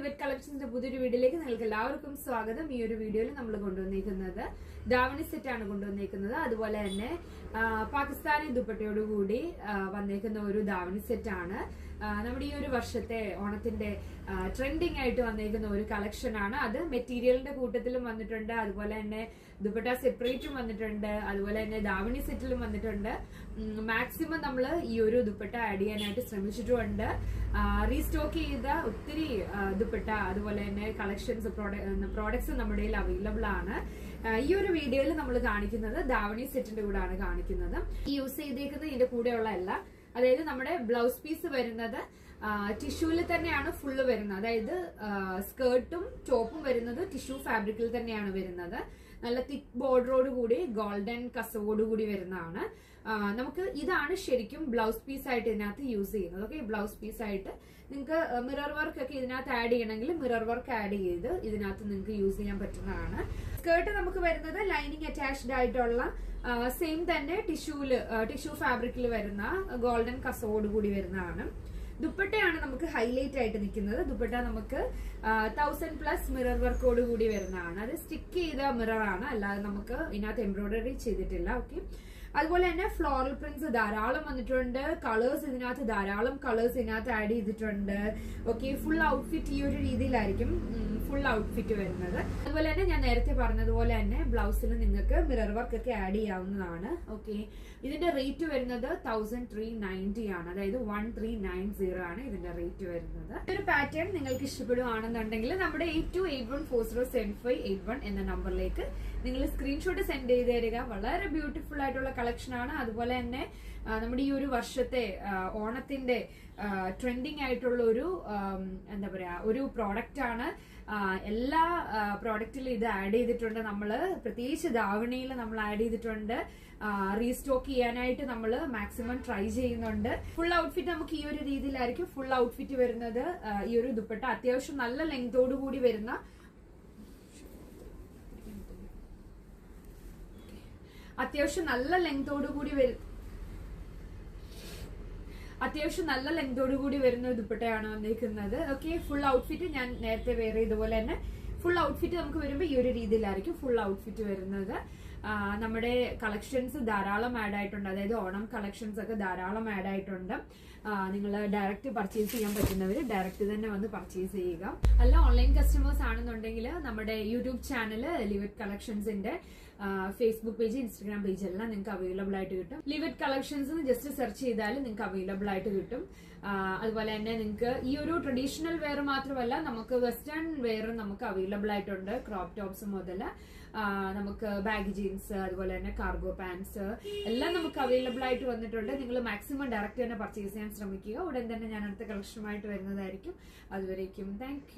ലിവറ്റ് കളക്ഷൻസിന്റെ പുതിയൊരു വീഡിയോയിലേക്ക് നിങ്ങൾക്ക് എല്ലാവർക്കും സ്വാഗതം. ഈ ഒരു വീഡിയോയിൽ നമ്മൾ കൊണ്ടുവന്നിരിക്കുന്നത് ദാവണി സെറ്റ് ആണ് കൊണ്ടുവന്നിരിക്കുന്നത് അതുപോലെ തന്നെ പാകിസ്ഥാനി ദുപ്പട്ടയോടുകൂടി വന്നേക്കുന്ന ഒരു ദാവണി സെറ്റ് ആണ്. നമ്മുടെ ഈ ഒരു വർഷത്തെ ഓണത്തിന്റെ ട്രെൻഡിങ് ആയിട്ട് വന്നിരിക്കുന്ന ഒരു കളക്ഷൻ ആണ്. അത് മെറ്റീരിയലിന്റെ കൂട്ടത്തിലും വന്നിട്ടുണ്ട്. അതുപോലെ തന്നെ ദുപ്പട്ട സെപ്പറേറ്റും വന്നിട്ടുണ്ട്. അതുപോലെ തന്നെ ദാവണി സെറ്റിലും വന്നിട്ടുണ്ട്. മാക്സിമം നമ്മൾ ഈ ഒരു ദുപ്പട്ട ആഡ് ചെയ്യാനായിട്ട് ശ്രമിച്ചിട്ടുമുണ്ട് റീസ്റ്റോക്ക് ചെയ്ത ഒത്തിരി ദുപ്പട്ട അതുപോലെ തന്നെ കളക്ഷൻസ് പ്രോഡക്ട്സ് നമ്മുടെ കയ്യിൽ അവൈലബിൾ ആണ്. ഈ ഒരു വീഡിയോയിൽ നമ്മൾ കാണിക്കുന്നത് ദാവണി സെറ്റിന്റെ കൂടെയാണ് കാണിക്കുന്നത്. ഈ യൂസ് ചെയ്തേക്കുന്നത് ഇതിന്റെ കൂടെയുള്ള അല്ല. അതായത് നമ്മുടെ ബ്ലൗസ് പീസ് വരുന്നത് ടിഷ്യൂവിൽ തന്നെയാണ് ഫുള്ള് വരുന്നത്. അതായത് സ്കേർട്ടും ടോപ്പും വരുന്നത് ടിഷ്യൂ ഫാബ്രിക്കിൽ തന്നെയാണ് വരുന്നത്. നല്ല തിക്ക് ബോർഡറോട് കൂടി ഗോൾഡൻ കസവോട് കൂടി വരുന്നതാണ്. നമുക്ക് ഇതാണ് ശരിക്കും ബ്ലൗസ് പീസ് ആയിട്ട് ഇതിനകത്ത് യൂസ് ചെയ്യുന്നത്. ഓക്കെ ബ്ലൗസ് പീസ് ആയിട്ട് നിങ്ങൾക്ക് മിറർ വർക്ക് ഒക്കെ ഇതിനകത്ത് ആഡ് ചെയ്യണമെങ്കിൽ മിറർ വർക്ക് ആഡ് ചെയ്ത് ഇതിനകത്ത് നിങ്ങൾക്ക് യൂസ് ചെയ്യാൻ പറ്റുന്നതാണ്. സ്കേർട്ട് നമുക്ക് വരുന്നത് ലൈനിങ് അറ്റാച്ച്ഡ് ആയിട്ടുള്ള സെയിം തന്നെ ടിഷ്യൂൽ ടിഷ്യൂ ഫാബ്രിക്കിൽ വരുന്ന ഗോൾഡൻ കസവോട് കൂടി വരുന്നതാണ്. ദുപ്പട്ടയാണ് നമുക്ക് ഹൈലൈറ്റ് ആയിട്ട് നിൽക്കുന്നത്. ദുപ്പട്ട നമുക്ക് തൗസൻഡ് പ്ലസ് മിറർ വർക്കോട് കൂടി വരുന്നതാണ്. അത് സ്റ്റിക്ക് ചെയ്ത മിറർ ആണ്. അല്ലാതെ നമുക്ക് ഇതിനകത്ത് എംബ്രോയിഡറി ചെയ്തിട്ടില്ല. ഓക്കെ അതുപോലെ തന്നെ ഫ്ലോറൽ പ്രിന്റ്സ് ധാരാളം വന്നിട്ടുണ്ട്. കളേഴ്സ് ഇതിനകത്ത് ധാരാളം കളേഴ്സ് ഇതിനകത്ത് ആഡ് ചെയ്തിട്ടുണ്ട്. ഓക്കെ ഫുൾ ഔട്ട്ഫിറ്റ് ഈ ഒരു രീതിയിലായിരിക്കും ഫുൾ ഔട്ട്ഫിറ്റ് വരുന്നത്. അതുപോലെ തന്നെ ഞാൻ നേരത്തെ പറഞ്ഞതുപോലെ തന്നെ ബ്ലൗസിൽ നിങ്ങൾക്ക് മിറർ വർക്ക് ഒക്കെ ആഡ് ചെയ്യാവുന്നതാണ്. ഓക്കെ ഇതിന്റെ റേറ്റ് വരുന്നത് തൗസൻഡ് ത്രീ നയന്റി ആണ്. അതായത് വൺ ത്രീ നയൻ സീറോ ആണ് ഇതിന്റെ റേറ്റ് വരുന്നത്. ഒരു പാറ്റേൺ നിങ്ങൾക്ക് ഇഷ്ടപ്പെടുവാണെന്നുണ്ടെങ്കിൽ നമ്മുടെ eight two eight one four zero seven five eight one എന്ന നമ്പറിലേക്ക് നിങ്ങൾ സ്ക്രീൻഷോട്ട് സെൻഡ് ചെയ്ത് തരിക വളരെ ബ്യൂട്ടിഫുൾ ആയിട്ടുള്ള കളക്ഷൻ ആണ്. അതുപോലെ തന്നെ നമ്മുടെ ഈ ഒരു വർഷത്തെ ഓണത്തിന്റെ ട്രെൻഡിങ് ആയിട്ടുള്ള ഒരു എന്താ പറയാ ഒരു പ്രോഡക്റ്റ് ആണ്. എല്ലാ പ്രോഡക്റ്റിലും ഇത് ആഡ് ചെയ്തിട്ടുണ്ട് നമ്മൾ പ്രത്യേകിച്ച് ധാവണിയിൽ നമ്മൾ ആഡ് ചെയ്തിട്ടുണ്ട്. റീസ്റ്റോക്ക് ചെയ്യാനായിട്ട് നമ്മൾ മാക്സിമം ട്രൈ ചെയ്യുന്നുണ്ട്. ഫുൾ ഔട്ട്ഫിറ്റ് നമുക്ക് ഈ ഒരു രീതിയിലായിരിക്കും ഫുൾ ഔട്ട്ഫിറ്റ് വരുന്നത്. ഈ ഒരു ദുപ്പട്ട. അത്യാവശ്യം നല്ല ലെങ്തോടു കൂടി വരുന്ന അത്യാവശ്യം നല്ല ലെങ്തോടു കൂടി വരും അത്യാവശ്യം നല്ല ലെങ്തോടു കൂടി വരുന്ന ദുപ്പട്ടയാണ് വന്നിരിക്കുന്നത്. ഓക്കെ ഫുൾ ഔട്ട്ഫിറ്റ് ഞാൻ നേരത്തെ വേറെ ഇതുപോലെ തന്നെ. ഫുൾ ഔട്ട്ഫിറ്റ് നമുക്ക് വരുമ്പോൾ ഈ ഒരു രീതിയിലായിരിക്കും ഫുൾ ഔട്ട്ഫിറ്റ് വരുന്നത്. നമ്മുടെ കളക്ഷൻസ് ധാരാളം ആഡ് ആയിട്ടുണ്ട്. അതായത് ഓണം കളക്ഷൻസ് ഒക്കെ ധാരാളം ആഡ് ആയിട്ടുണ്ട്. നിങ്ങൾ ഡയറക്റ്റ് പർച്ചേസ് ചെയ്യാൻ പറ്റുന്നവർ ഡയറക്റ്റ് തന്നെ വന്ന് പർച്ചേസ് ചെയ്യുക. അല്ല ഓൺലൈൻ കസ്റ്റമേഴ്സ് ആണെന്നുണ്ടെങ്കിൽ നമ്മുടെ യൂട്യൂബ് ചാനൽ ലിവിറ്റ് കളക്ഷൻസിന്റെ ഫേസ്ബുക്ക് പേജ് ഇൻസ്റ്റാഗ്രാം പേജ് എല്ലാം നിങ്ങൾക്ക് അവൈലബിൾ ആയിട്ട് കിട്ടും. ലിവിറ്റ് കളക്ഷൻസ് ജസ്റ്റ് സെർച്ച് ചെയ്താൽ നിങ്ങൾക്ക് അവൈലബിൾ ആയിട്ട് കിട്ടും. അതുപോലെ തന്നെ നിങ്ങൾക്ക് ഈ ഒരു ട്രഡീഷണൽ വെയർ മാത്രമല്ല നമുക്ക് വെസ്റ്റേൺ വെയറും നമുക്ക് അവൈലബിൾ ആയിട്ടുണ്ട്. ക്രോപ്പ് ടോപ്സ് മുതൽ നമുക്ക് ബാഗ് ജീൻസ് അതുപോലെ തന്നെ കാർഗോ പാൻസ് എല്ലാം നമുക്ക് അവൈലബിൾ ആയിട്ട് വന്നിട്ടുണ്ട്. നിങ്ങൾ മാക്സിമം ഡയറക്റ്റ് തന്നെ പർച്ചേസ് ചെയ്യാൻ ശ്രമിക്കുക. ഉടൻ തന്നെ ഞാൻ അടുത്ത കളക്ഷനുമായിട്ട് വരുന്നതായിരിക്കും. അതുവരേക്കും താങ്ക്